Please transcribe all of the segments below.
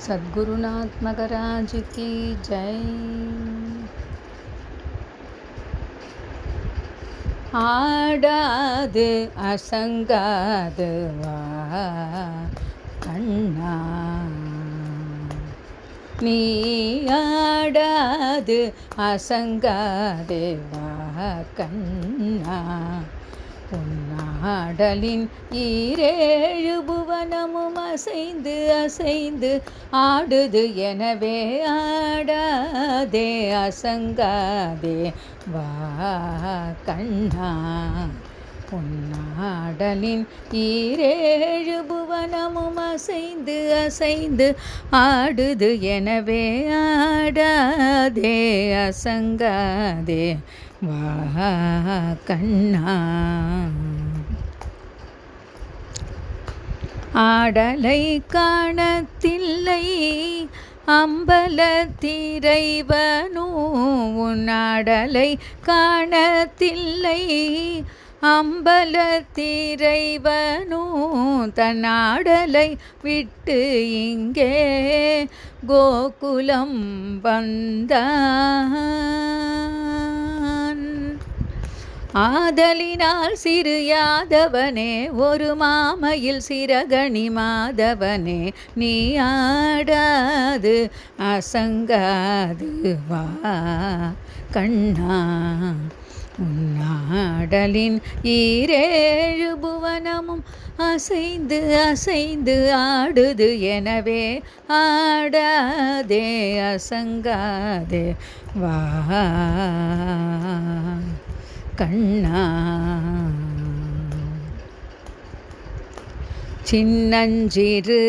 सद्गुरुनाथ मगराज की जय ஆடாது அசங்காது வா கண்ணா நீ ஆடாது அசங்காது வா கண்ணா பொன்னாடலின் ஈரேழு புவனமும் அசைந்து அசைந்து ஆடுது எனவே ஆடாதே அசங்காதே. வா கண்ணா. பொன்னாடலின் ஈரேழு புவனமும் அசைந்து அசைந்து ஆடுது எனவே ஆடாதே அசங்காதே. வா கண்ணா ஆடலை காணத்தில்லை அம்பலத்திரைவனோ உன்னாடலை காணத்தில்லை அம்பலத்திரைவனோ தன்னாடலை விட்டு இங்கே கோகுலம் வந்தான் ஆதலினால் சிறு யாதவனே ஒரு மாமையில் சிறகணி மாதவனே நீ ஆடாது அசங்காது வா கண்ணா. உன்னாடலின் ஈரேழு புவனமும் அசைந்து அசைந்து ஆடுது. எனவே ஆடாதே அசங்காதே வா. கண்ணா. சின்னஞ்சிறு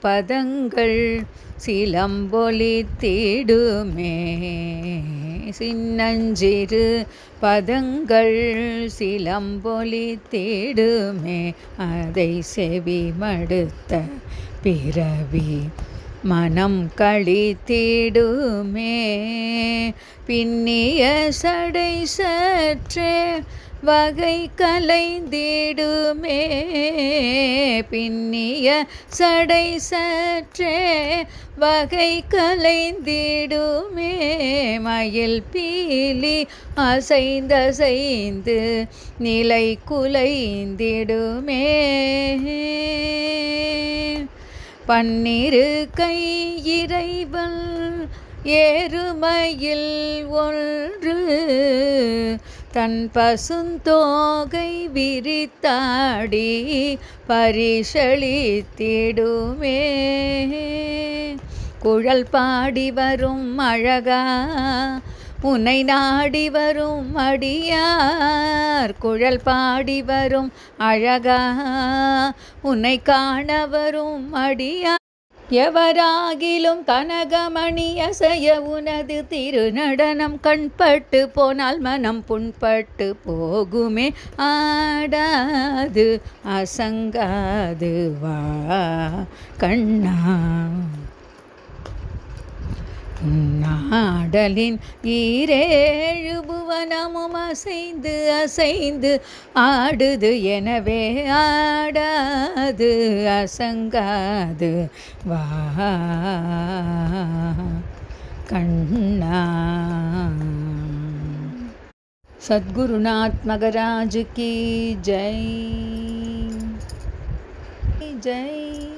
பதங்கள் சிலம்பொலி தேடுமே. சின்னஞ்சிறு பதங்கள் சிலம்பொலி தேடுமே. அதை செவி மடுத்த பிறவி மனம் களி தேடுமே. பின்னிய சடை சற்றே வகை கலைந்திடுமே. பின்னிய சடை சற்றே வகை கலைந்திடுமே. மயில் பீலி அசைந்தசைந்து நிலை குலைந்திடுமே. பன்னிரு கை இறைவன் ஏறுமையில் ஒன்று. தன் பசுந்தோகை விரித்தாடி பரிசளித்திடுமே. குழல் பாடி வரும் அழகா புனை நாடி வரும் அடியார் குழல் பாடி வரும் அழகா. உன்னை காண வரும் அடியார் எவராகிலும் கனகமணி அசைய உனது திருநடனம் கண்பட்டு போனால் மனம் புண்பட்டு போகுமே. ஆடாது அசங்காது வா கண்ணா. நாடலின் ஈரேழு புவனமும் அசைந்து அசைந்து ஆடுது எனவே ஆடாது அசங்காது. வா கண்ணா. சத்குருநாத் மகராஜ் கி ஜெய். ஜெய்.